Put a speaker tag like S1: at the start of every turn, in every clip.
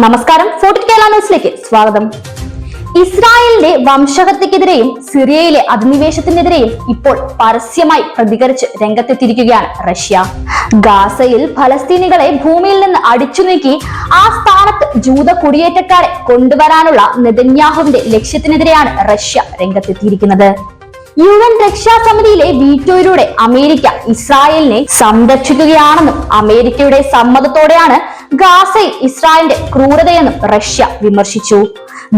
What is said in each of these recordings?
S1: നമസ്കാരം. ഫോർട്ടി കേരള ന്യൂസിലേക്ക് സ്വാഗതം. ഇസ്രായേലിന്റെ വംശഹത്യക്കെതിരെയും സിറിയയിലെ അധിനിവേശത്തിനെതിരെയും ഇപ്പോൾ പരസ്യമായി പ്രതികരിച്ച് രംഗത്തെത്തിയിരിക്കുകയാണ് റഷ്യ. ഗാസയിൽ ഫലസ്തീനികളെ ഭൂമിയിൽ നിന്ന് അടിച്ചു നീക്കി ആ സ്ഥാനത്ത് ജൂത കുടിയേറ്റക്കാരെ കൊണ്ടുവരാനുള്ള നെതന്യാഹുവിന്റെ ലക്ഷ്യത്തിനെതിരെയാണ് റഷ്യ രംഗത്തെത്തിയിരിക്കുന്നത്. യു എൻ രക്ഷാസമിതിയിലെ വീറ്റോയിലൂടെ അമേരിക്ക ഇസ്രായേലിനെ സംരക്ഷിക്കുകയാണെന്നും അമേരിക്കയുടെ സമ്മതത്തോടെയാണ് ഗാസയിൽ ഇസ്രായേലിന്റെ ക്രൂരതയെന്നും റഷ്യ വിമർശിച്ചു.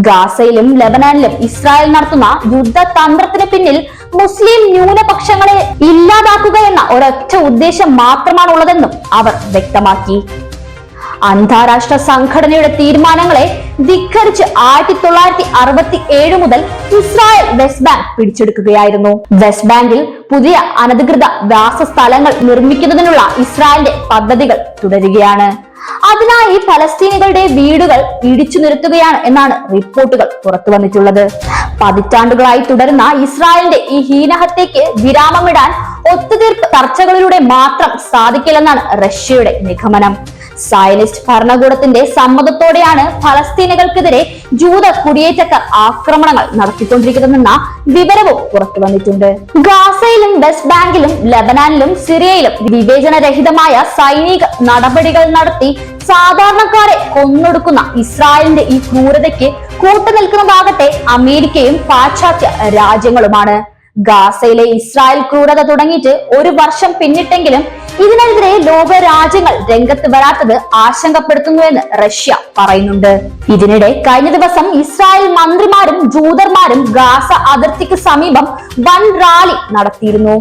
S1: ഗാസയിലും ലബനാനിലും ഇസ്രായേൽ നടത്തുന്ന യുദ്ധതന്ത്രത്തിന് പിന്നിൽ മുസ്ലിം ന്യൂനപക്ഷങ്ങളെ ഇല്ലാതാക്കുക എന്ന ഒരൊറ്റ ഉദ്ദേശം മാത്രമാണുള്ളതെന്നും അവർ വ്യക്തമാക്കി. അന്താരാഷ്ട്ര സംഘടനയുടെ തീരുമാനങ്ങളെ ധിക്കരിച്ച് ആയിരത്തി തൊള്ളായിരത്തി അറുപത്തി ഏഴ് മുതൽ ഇസ്രായേൽ വെസ്റ്റ് ബാങ്ക് പിടിച്ചെടുക്കുകയായിരുന്നു. വെസ്റ്റ് ബാങ്കിൽ പുതിയ അനധികൃത വാസസ്ഥലങ്ങൾ നിർമ്മിക്കുന്നതിനുള്ള ഇസ്രായേലിന്റെ പദ്ധതികൾ തുടരുകയാണ്. അതിനായി ഫലസ്തീനികളുടെ വീടുകൾ ഇടിച്ചു നിരത്തുകയാണ് എന്നാണ് റിപ്പോർട്ടുകൾ പുറത്തു വന്നിട്ടുള്ളത്. പതിറ്റാണ്ടുകളായി തുടരുന്ന ഇസ്രായേലിന്റെ ഈ ഹീനഹത്യക്ക് വിരാമമിടാൻ ഒത്തുതീർപ്പ് ചർച്ചകളിലൂടെ മാത്രം സാധിക്കില്ലെന്നാണ് റഷ്യയുടെ നിഗമനം. സയനിസ്റ്റ് ഭരണകൂടത്തിന്റെ സമ്മതത്തോടെയാണ് ഫലസ്തീനുകൾക്കെതിരെ ജൂത കുടിയേറ്റക്കാർ ആക്രമണങ്ങൾ നടത്തിക്കൊണ്ടിരിക്കുന്നതെന്ന വിവരവും പുറത്തു വന്നിട്ടുണ്ട്. ഗാസയിലും വെസ്റ്റ് ബാങ്കിലും ലബനാനിലും സിറിയയിലും വിവേചനരഹിതമായ സൈനിക നടപടികൾ നടത്തി സാധാരണക്കാരെ കൊന്നൊടുക്കുന്ന ഇസ്രായേലിന്റെ ഈ ക്രൂരതയ്ക്ക് കൂട്ടുനിൽക്കുന്നതാകട്ടെ അമേരിക്കയും പാശ്ചാത്യ രാജ്യങ്ങളുമാണ്. ഗാസയിലെ ഇസ്രായേൽ ക്രൂരത തുടങ്ങിയിട്ട് ഒരു വർഷം പിന്നിട്ടെങ്കിലും ഇതിനെതിരെ ലോക രാജ്യങ്ങൾ രംഗത്ത് വരാത്തത് ആശങ്കപ്പെടുത്തുന്നുവെന്ന് റഷ്യ പറയുന്നുണ്ട്. ഇതിനിടെ കഴിഞ്ഞ ദിവസം ഇസ്രായേൽ മന്ത്രിമാരും ജൂതന്മാരും ഗാസ അതിർത്തിക്ക് സമീപം വൻ റാലി നടത്തിയിരുന്നു.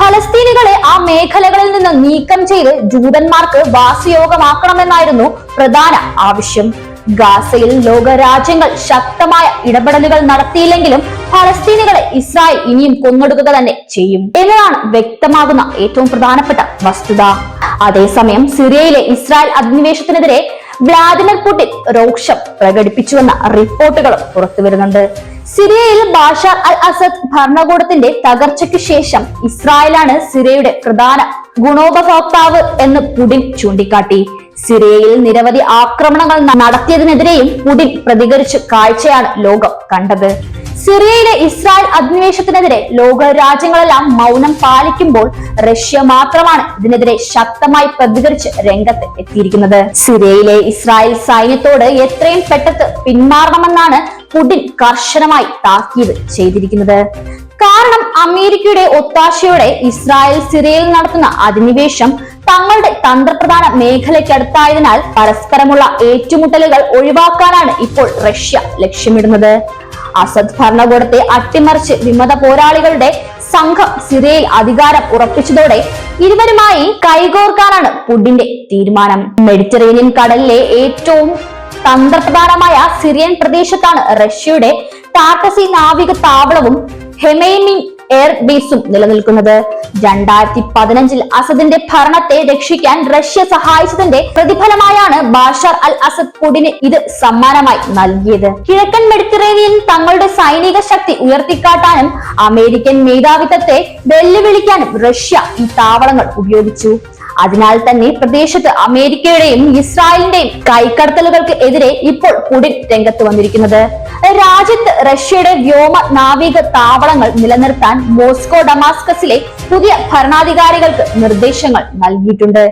S1: ഫലസ്തീനികളെ ആ മേഖലകളിൽ നിന്ന് നീക്കം ചെയ്ത് ജൂതന്മാർക്ക് വാസയോഗമാക്കണമെന്നായിരുന്നു പ്രധാന ആവശ്യം. ഗാസയിൽ ലോകരാജ്യങ്ങൾ ശക്തമായ ഇടപെടലുകൾ നടത്തിയില്ലെങ്കിലും ഫലസ്തീനികളെ ഇസ്രായേൽ ഇനിയും കൊന്നൊടുക്കുക തന്നെ ചെയ്യും എന്നതാണ് വ്യക്തമാകുന്ന ഏറ്റവും പ്രധാനപ്പെട്ട വസ്തുത. അതേസമയം സിറിയയിലെ ഇസ്രായേൽ അധിനിവേശത്തിനെതിരെ വ്ളാദിമിർ പുടിൻ രോക്ഷം പ്രകടിപ്പിച്ചുവെന്ന റിപ്പോർട്ടുകളും പുറത്തു വരുന്നുണ്ട് സിറിയയിൽ ബാഷാർ അൽ അസദ് ഭരണകൂടത്തിന്റെ തകർച്ചയ്ക്ക് ശേഷം ഇസ്രായേലാണ് സിറിയയുടെ പ്രധാന ഗുണോപഭോക്താവ് എന്ന് പുടിൻ ചൂണ്ടിക്കാട്ടി. സിറിയയിൽ നിരവധി ആക്രമണങ്ങൾ നടത്തിയതിനെതിരെയും പുടിൻ പ്രതികരിച്ച കാഴ്ചയാണ് ലോകം കണ്ടത്. സിറിയയിലെ ഇസ്രായേൽ അധിനിവേശത്തിനെതിരെ ലോക രാജ്യങ്ങളെല്ലാം മൗനം പാലിക്കുമ്പോൾ റഷ്യ മാത്രമാണ് ഇതിനെതിരെ ശക്തമായി പ്രതികരിച്ച് രംഗത്ത് എത്തിയിരിക്കുന്നത്. സിറിയയിലെ ഇസ്രായേൽ സൈന്യത്തോട് എത്രയും പെട്ടെന്ന് പിന്മാറണമെന്നാണ് പുടിൻ കർശനമായി താക്കീത് ചെയ്തിരിക്കുന്നത്. കാരണം അമേരിക്കയുടെ ഒത്താശയോടെ ഇസ്രായേൽ സിറിയയിൽ നടത്തുന്ന അധിനിവേശം തങ്ങളുടെ തന്ത്രപ്രധാന മേഖലയ്ക്കടുത്തായതിനാൽ പരസ്പരമുള്ള ഏറ്റുമുട്ടലുകൾ ഒഴിവാക്കാനാണ് ഇപ്പോൾ റഷ്യ ലക്ഷ്യമിടുന്നത്. അസദ് ഭരണകൂടത്തെ അട്ടിമറിച്ച് വിമത പോരാളികളുടെ സംഘം സിറിയയിൽ അധികാരം ഉറപ്പിച്ചതോടെ ഇരുവരുമായി കൈകോർക്കാനാണ് പുടിന്റെ തീരുമാനം. മെഡിറ്ററേനിയൻ കടലിലെ ഏറ്റവും തന്ത്രപ്രധാനമായ സിറിയൻ പ്രദേശത്താണ് റഷ്യയുടെ ടാർട്ടസി നാവിക താവളവും ഹെമൈമിൻ എയർ ബേസും നിലനിൽക്കുന്നത്. രണ്ടായിരത്തി പതിനഞ്ചിൽ അസദിന്റെ ഭരണത്തെ രക്ഷിക്കാൻ റഷ്യ സഹായിച്ചതിന്റെ പ്രതിഫലമായാണ് ബാഷാർ അൽ അസദ് പുടിന് ഇത് സമ്മാനമായി നൽകിയത്. കിഴക്കൻ മെഡിറ്ററേനിയൻ തങ്ങളുടെ സൈനിക ശക്തി ഉയർത്തിക്കാട്ടാനും അമേരിക്കൻ മേധാവിത്വത്തെ വെല്ലുവിളിക്കാനും റഷ്യ ഈ താവളങ്ങൾ ഉപയോഗിച്ചു. അതിനാൽ തന്നെ പ്രദേശത്ത് അമേരിക്കയുടെയും ഇസ്രായേലിന്റെയും കൈക്കടത്തലുകൾക്ക് എതിരെ ഇപ്പോൾ പുടിൻ രംഗത്ത് വന്നിരിക്കുന്നത്. രാജ്യത്ത് റഷ്യയുടെ വ്യോമ നാവിക താവളങ്ങൾ നിലനിർത്താൻ മോസ്കോ ഡമാസ്കസിലെ പുതിയ ഭരണാധികാരികൾക്ക് നിർദ്ദേശങ്ങൾ നൽകിയിട്ടുണ്ട്.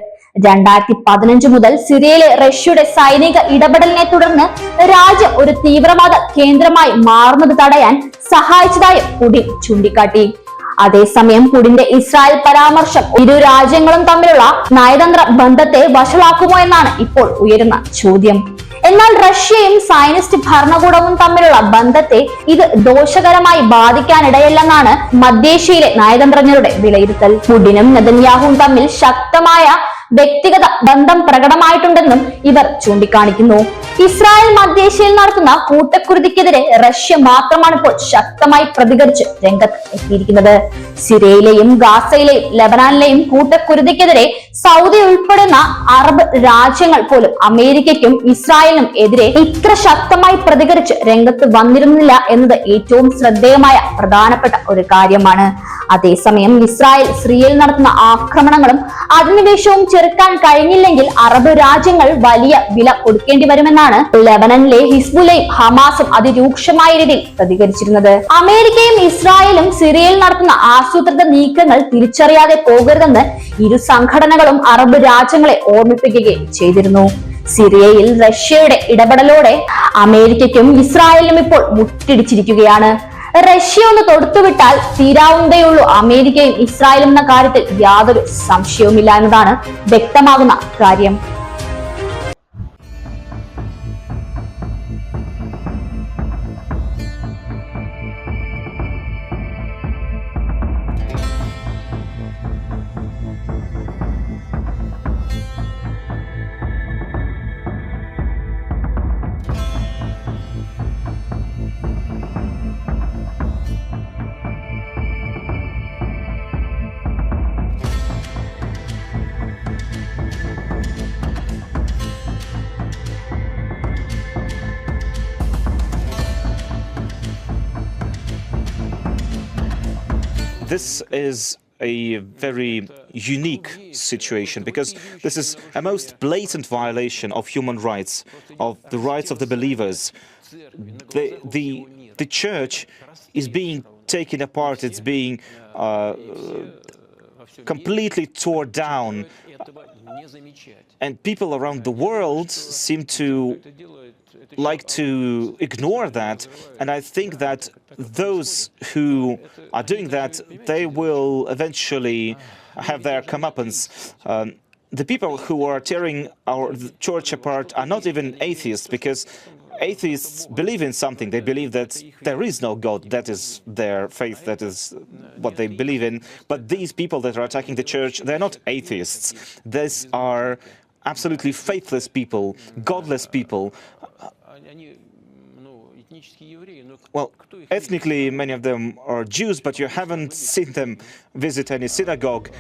S1: രണ്ടായിരത്തി പതിനഞ്ച് മുതൽ സിറിയയിലെ റഷ്യയുടെ സൈനിക ഇടപെടലിനെ തുടർന്ന് രാജ്യം ഒരു തീവ്രവാദ കേന്ദ്രമായി മാറുന്നത് തടയാൻ സഹായിച്ചതായും പുടിൻ ചൂണ്ടിക്കാട്ടി. അതേസമയം പുടിന്റെ ഇസ്രായേൽ പരാമർശം ഇരു രാജ്യങ്ങളും തമ്മിലുള്ള നയതന്ത്ര ബന്ധത്തെ വഷളാക്കുമോ എന്നാണ് ഇപ്പോൾ ഉയരുന്ന ചോദ്യം. എന്നാൽ റഷ്യയും സയനിസ്റ്റ് ഭരണകൂടവും തമ്മിലുള്ള ബന്ധത്തെ ഇത് ദോഷകരമായി ബാധിക്കാനിടയല്ലെന്നാണ് മധ്യേഷ്യയിലെ നയതന്ത്രജ്ഞരുടെ വിലയിരുത്തൽ. പുടിനും നെതന്യാഹുവും തമ്മിൽ ശക്തമായ വ്യക്തിഗത ബന്ധം പ്രകടമായിട്ടുണ്ടെന്നും ഇവർ ചൂണ്ടിക്കാണിക്കുന്നു. ഇസ്രായേൽ മധ്യേഷ്യയിൽ നടത്തുന്ന കൂട്ടക്കുരുതിക്കെതിരെ റഷ്യ മാത്രമാണ് ഇപ്പോൾ ശക്തമായി പ്രതികരിച്ച് രംഗത്ത് എത്തിയിരിക്കുന്നത് സിറിയയിലെയും ഗാസയിലെയും ലബനാനിലെയും കൂട്ടക്കുരുതിക്കെതിരെ സൗദി ഉൾപ്പെടുന്ന അറബ് രാജ്യങ്ങൾ പോലും അമേരിക്കയ്ക്കും ഇസ്രായേലിനും എതിരെ ഇത്ര ശക്തമായി പ്രതികരിച്ച് രംഗത്ത് വന്നിരുന്നില്ല എന്നത് ഏറ്റവും ശ്രദ്ധേയമായ പ്രധാനപ്പെട്ട ഒരു കാര്യമാണ്. അതേസമയം ഇസ്രായേൽ സിറിയയിൽ നടത്തുന്ന ആക്രമണങ്ങളും അധിനിവേശവും ചെറുക്കാൻ കഴിഞ്ഞില്ലെങ്കിൽ അറബ് രാജ്യങ്ങൾ വലിയ വില കൊടുക്കേണ്ടി വരുമെന്നാണ് ലെബനനിലെ ഹിസ്ബുലയും ഹമാസും അതിരൂക്ഷമായ രീതിയിൽ പ്രതികരിച്ചിരുന്നത്. അമേരിക്കയും ഇസ്രായേലും സിറിയയിൽ നടത്തുന്ന ആസൂത്രിത നീക്കങ്ങൾ തിരിച്ചറിയാതെ പോകരുതെന്ന് ഇരു സംഘടനകളും അറബ് രാജ്യങ്ങളെ ഓർമ്മിപ്പിക്കുകയും ചെയ്തിരുന്നു. സിറിയയിൽ റഷ്യയുടെ ഇടപെടലോടെ അമേരിക്കയ്ക്കും ഇസ്രായേലിനും ഇപ്പോൾ മുട്ടിടിച്ചിരിക്കുകയാണ്. റഷ്യ ഒന്ന് തൊടുത്തുവിട്ടാൽ തീരാവുന്നതേയുള്ളൂ അമേരിക്കയും ഇസ്രായേലും എന്ന കാര്യത്തിൽ യാതൊരു സംശയവുമില്ല എന്നതാണ് വ്യക്തമാകുന്ന കാര്യം.
S2: This is a very unique situation because this is a most blatant violation of human rights, of the rights of the believers. The, the, the church is being taken apart, it's being uh, completely tore down, and people around the world seem to like to ignore that. And I think that those who are doing that, they will eventually have their comeuppance. Um, the people who are tearing our church apart are not even atheists because atheists believe in something. They believe that there is no God. That is their faith. That is what they believe in. But these people that are attacking the church, they're not atheists. These are absolutely faithless people, godless people. Well, ethnically, many of them are Jews, but you haven't seen them visit any synagogue.